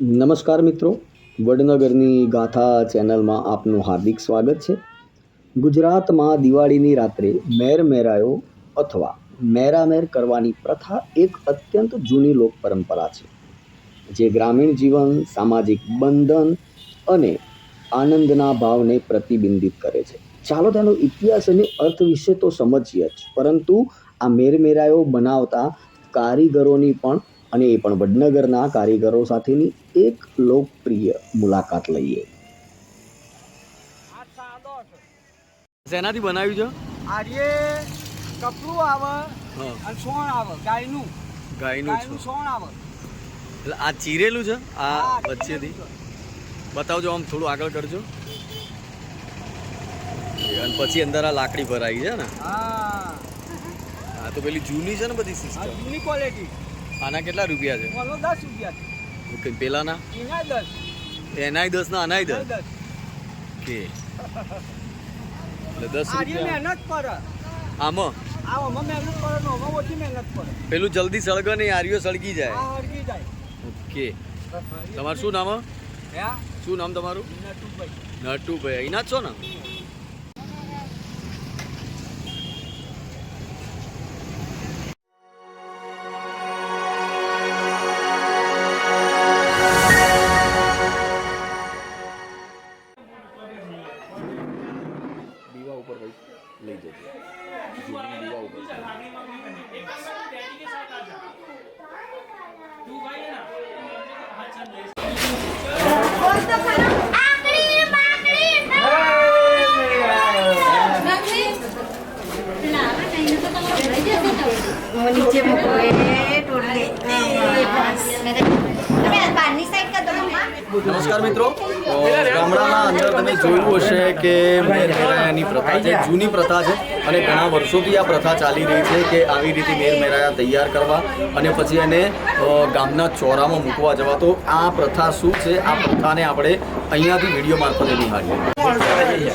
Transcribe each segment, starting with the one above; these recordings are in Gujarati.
નમસ્કાર મિત્રો. વડનગરની ગાથા ચેનલમાં આપનું હાર્દિક સ્વાગત છે. ગુજરાતમાં દિવાળીની રાત્રે મેર મેરાયો અથવા મેરામેર કરવાની પ્રથા એક અત્યંત જૂની લોક પરંપરા છે, જે ગ્રામીણ જીવન, સામાજિક બંધન અને આનંદના ભાવને પ્રતિબિંબિત કરે છે. ચાલો તેનો ઇતિહાસ અને અર્થ વિશે તો સમજીએ જ, પરંતુ આ મેરમેરાયો બનાવતા કારીગરોની પણ અને એ પણ વડનગરના કારીગરો સાથેની એક લોકપ્રિય મુલાકાત લઈએ. આ શેનાથી બનાવ્યું છે? આર્ય કપડું આવે અને સોણ આવે ગાયનું. ગાયનું સોણ આવે. એટલે આ ચીરેલું છે? આ વચ્ચેથી? બતાવજો આમ થોડું આગળ કરજો. અને પછી અંદર આ લાકડી ભરાઈ છે ને? હા. આ તો પેલી જૂની છે ને બધી સિસ્ટમ જૂની ક્વોલિટી આના કેટલા રૂપિયા છે? બોલો દસ રૂપિયા ઓકે પેલાના? એના દસ. એનાય દસ ના અનાય દસ? કે એટલે દસ રૂપિયા. મહેનત આમાં? આવામાં મહેનત કરે ને આમાં ઓછી મહેનત કરે પેલું જલ્દી સળગે નહીં આર્યો સળગી જાય. ઓકે. તમારું શું નામ? હે? શું નામ તમારું? નટુભાઈ. નટુભાઈ. અહીંના જ છો ને? જૂની દીવા ઉપર નીચે મૂકો એ ટોટલી બહારની સાઈડ કર દો મમ્મા નમસ્કાર મિત્રો. ગામડાના અંદર તમે જોયું હશે કે મેર મેરાયાની પ્રથા છે, જૂની પ્રથા છે અને ઘણા વર્ષોથી આ પ્રથા ચાલી રહી છે કે આવી રીતે મેર મેરાયા તૈયાર કરવા અને પછી એને ગામના ચોરામાં મૂકવા જવા. તો આ પ્રથા શું છે? આ પ્રથાને આપણે અહીંયાથી વીડિયો મારફતે નિહાળીએ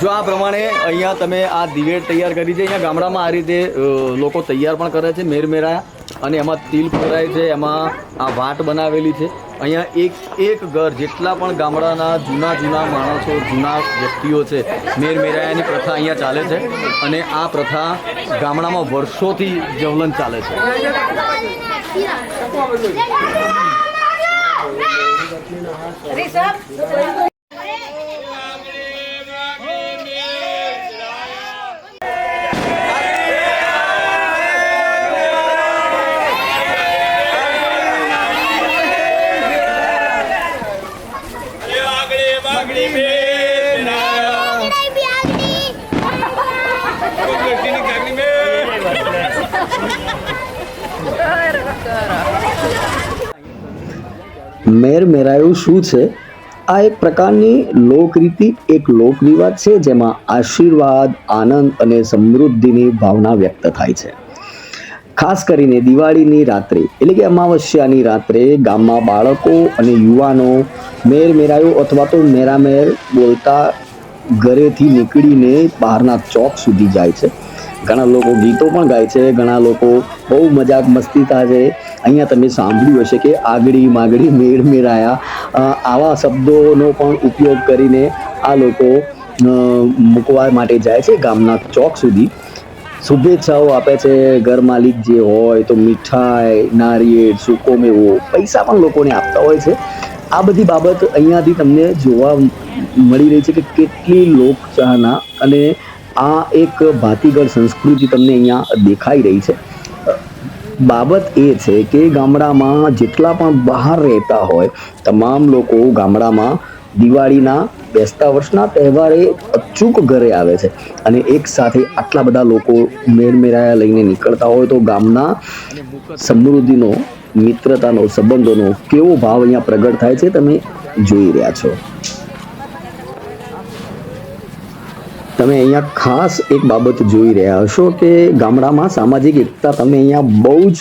જો આ પ્રમાણે અહીંયા તમે આ દિવેટ તૈયાર કરી છે, અહીંયા ગામડામાં આ રીતે લોકો તૈયાર પણ કરે છે મેરમેરાયા અને એમાં તિલ પુરાય છે, એમાં આ વાટ બનાવેલી છે. અહીંયા એક એક ઘર જેટલા પણ ગામડાના જૂના જૂના માણસો, જૂના વ્યક્તિઓ છે, મેરમેરાયાની પ્રથા અહીંયા ચાલે છે અને આ પ્રથા ગામડામાં વર્ષોથી જવલન ચાલે છે. મેર મેરાયું શું છે? આ એક પ્રકારની લોકરીતિ, એક લોકરિવાજ છે જેમાં આશીર્વાદ, આનંદ અને સમૃદ્ધિની ભાવના વ્યક્ત થાય છે. ખાસ કરીને દિવાળીની રાત્રે, એટલે કે અમાવસ્યાની રાત્રે ગામમાં બાળકો અને યુવાનો મેર મેરાયો અથવા તો મેરામેર બોલતા ઘરેથી નીકળીને બહારના ચોક સુધી જાય છે. ઘણા લોકો ગીતો પણ ગાય છે, ઘણા લોકો બહુ મજાક મસ્તી છે. અહીંયા તમે સાંભળ્યું હશે કે આગળી માગડી મેળ મેળાયા. આવા શબ્દોનો પણ ઉપયોગ કરીને આ લોકો મૂકવા માટે જાય છે ગામના ચોક સુધી. શુભેચ્છાઓ આપે છે ઘર માલિક જે હોય તો મીઠાઈ, નારિયેળ, સૂકો મેવો, પૈસા પણ લોકોને આપતા હોય છે. આ બધી બાબત અહીંયાથી તમને જોવા મળી રહી છે કે કેટલી લોકચાહના અને આ એક ભાતીગળ સંસ્કૃતિ તમને અહીંયા દેખાઈ રહી છે. બાબત એ છે કે ગામડામાં જેટલા પણ બહાર રહેતા હોય, તમામ લોકો ગામડામાં દિવાળીના બેસતા વર્ષના તહેવારે અચૂક ઘરે આવે છે અને એક સાથે આટલા બધા લોકો મેળમેળાયા લઈને નીકળતા હોય તો ગામના સમૃદ્ધિનો, મિત્રતાનો, સંબંધોનો કેવો ભાવ અહીંયા પ્રગટ થાય છે તમે જોઈ રહ્યા છો. તમે અહીંયા ખાસ એક બાબત જોઈ રહ્યા હશો કે ગામડામાં સામાજિક એકતા તમે અહીંયા બહુ જ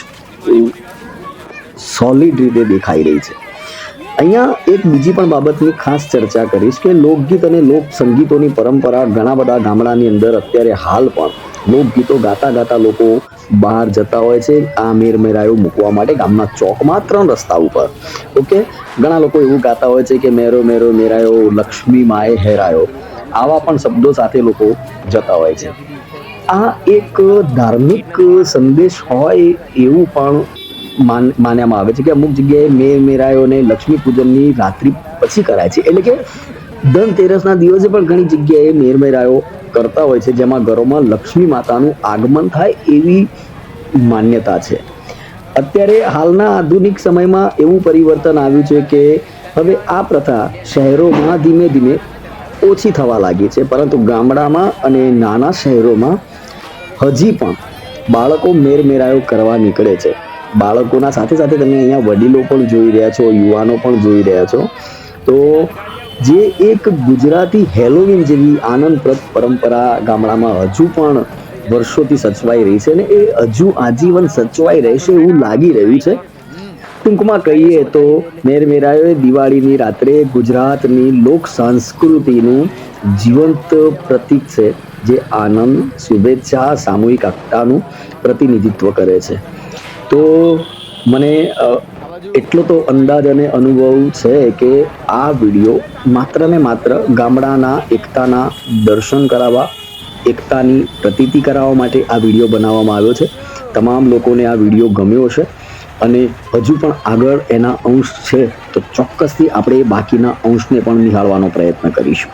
સોલિડ રીતે દેખાઈ રહી છે. અહીંયા એક બીજી પણ બાબતની ખાસ ચર્ચા કરીશ કે લોકગીત અને લોક સંગીતોની પરંપરા ઘણા બધા ગામડાની અંદર અત્યારે હાલ પણ લોકગીતો ગાતા ગાતા લોકો બહાર જતા હોય છે. આ મેરમેરાયો મૂકવા માટે ગામના ચોકમાં ત્રણ રસ્તા ઉપર. ઓકે? ઘણા લોકો એવું ગાતા હોય છે કે મેરો મેરો મેરાયો, લક્ષ્મી માએ હેરાયો. આવા પણ શબ્દો સાથે લોકો જતા હોય છે. આ એક ધાર્મિક સંદેશ હોય એવું પણ માન માનવામાં આવે છે કે અમુક જગ્યાએ મેર મેરાયોને લક્ષ્મી પૂજનની રાત્રિ પછી કરાય છે. એટલે કે ધનતેરસના દિવસે પણ ઘણી જગ્યાએ મેરમેરાયો કરતા હોય છે, જેમાં ઘરોમાં લક્ષ્મી માતાનું આગમન થાય એવી માન્યતા છે. અત્યારે હાલના આધુનિક સમયમાં એવું પરિવર્તન આવ્યું છે કે હવે આ પ્રથા શહેરોમાં ધીમે ધીમે ઓછી થવા લાગી છે, પરંતુ ગામડામાં અને નાના શહેરોમાં હજી પણ બાળકો મેરમેરાયો કરવા નીકળે છે. બાળકોના સાથે સાથે તમે અહીંયા વડીલો પણ જોઈ રહ્યા છો, યુવાનો પણ જોઈ રહ્યા છો. તો જે એક ગુજરાતી હેલોવીન જેવી આનંદપ્રદ પરંપરા ગામડામાં હજુ પણ વર્ષોથી સચવાઈ રહી છે અને એ હજુ આજીવન સચવાઈ રહેશે એવું લાગી રહ્યું છે. ટૂંકમાં કહીએ તો મેરમેરાયોએ દિવાળીની રાત્રે ગુજરાતની લોક સંસ્કૃતિનું જીવંત પ્રતીક છે, જે આનંદ, શુભેચ્છા, સામૂહિક એકતાનું પ્રતિનિધિત્વ કરે છે. તો મને એટલો તો અંદાજ અને અનુભવ છે કે આ વીડિયો માત્ર ને માત્ર ગામડાના એકતાના દર્શન કરાવવા, એકતાની પ્રતીતિ કરાવવા માટે આ વીડિયો બનાવવામાં આવ્યો છે. તમામ લોકોને આ વીડિયો ગમ્યો હશે. અને હજુ પણ આગળ એના અંશ છે, તો ચોક્કસથી આપણે બાકીના અંશને પણ નિહાળવાનો પ્રયત્ન કરીશું.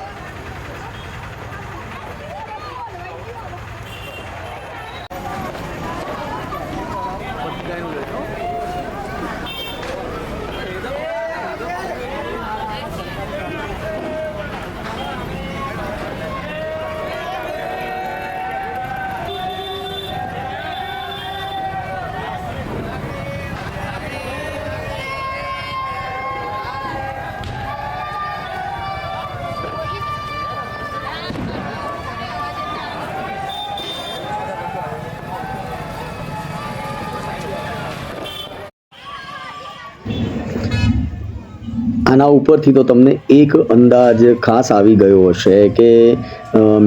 આના ઉપરથી તો તમને એક અંદાજ ખાસ આવી ગયો હશે કે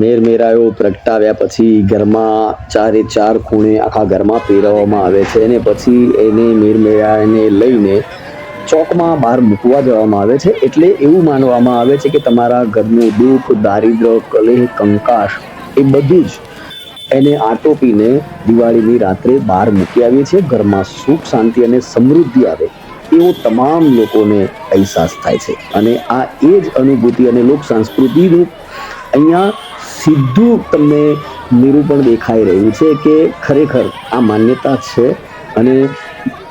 મેરમેરાયો પ્રગટાવ્યા પછી ઘરમાં ચારે ચાર ખૂણે આખા ઘરમાં પહેરવામાં આવે છે અને પછી એને મેરમેરાને લઈને ચોકમાં બહાર મૂકવા જવામાં આવે છે. એટલે એવું માનવામાં આવે છે કે તમારા ઘરનું દુઃખ દારિદ્ર કલેહ કંકાશ એ બધું જ એને આટોપીને દિવાળીની રાત્રે બહાર મૂકી આવીએ છીએ. ઘરમાં સુખ, શાંતિ અને સમૃદ્ધિ આવે. એવો તમામ લોકોને અહેસાસ થાય છે. અને આ એ જ અનુભૂતિ અને લોક સંસ્કૃતિનું અહીંયા સીધું તમને નિરૂપણ દેખાઈ રહ્યું છે કે ખરેખર આ માન્યતા છે. અને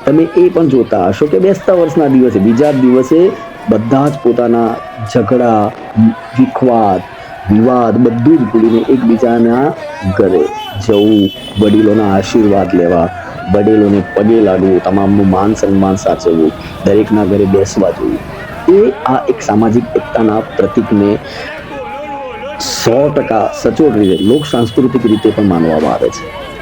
તમે એ પણ જોતા હશો કે બેસતા વર્ષના દિવસે, બીજા દિવસે બધા જ પોતાના ઝઘડા, વિખવાદ, વિવાદ બધું જ ભૂલીને એકબીજાના ઘરે જવું, વડીલોના આશીર્વાદ લેવા વડીલોને પગે લાગવું, તમામનું માન સન્માન સાચવવું, દરેકના ઘરે બેસવા જોઈએ. એ આ એક સામાજિક એકતાના પ્રતિકને સો ટકા સચોટ રીતે, લોક સાંસ્કૃતિક રીતે પણ માનવામાં આવે છે.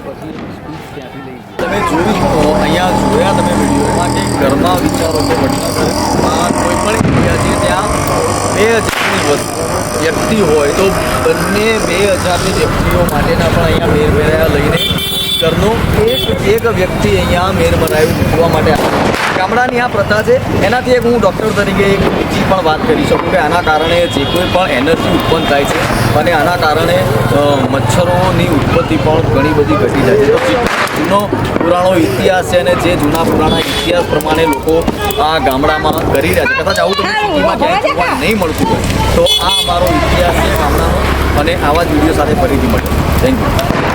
તમે જોયું અ, અહીંયા જોયા તમે વિડીયોમાં કે ઘરમાં વિચારો કે વડનગરમાં કોઈ પણ જગ્યા છે ત્યાં બે હજારની વ્યક્તિ હોય તો બંને બે હજારની વ્યક્તિઓ માટેના પણ અહીંયા મેરમેરાયા લઈને ઘરનો એક એક વ્યક્તિ અહીંયા મેર મનાવી મૂકવા માટે. ગામડાની આ પ્રથા છે એનાથી એક હું ડૉક્ટર તરીકે એક પણ વાત કરી શકું કે આના કારણે જે કોઈ પણ એનર્જી ઉત્પન્ન થાય છે અને આના કારણે મચ્છરોની ઉત્પત્તિ પણ ઘણી બધી ઘટી જાય છે. જૂનો પુરાણો ઇતિહાસ છે અને જે જૂના પુરાણા ઇતિહાસ પ્રમાણે લોકો આ ગામડામાં કરી રહ્યા છે. કદાચ આવું તમને સિટીમાં ક્યાંય જોવા નહીં મળતું હોય તો આ અમારો ઇતિહાસ છે ગામડાનો અને આવા જ વીડિયો સાથે ફરીથી મળે થેન્ક યુ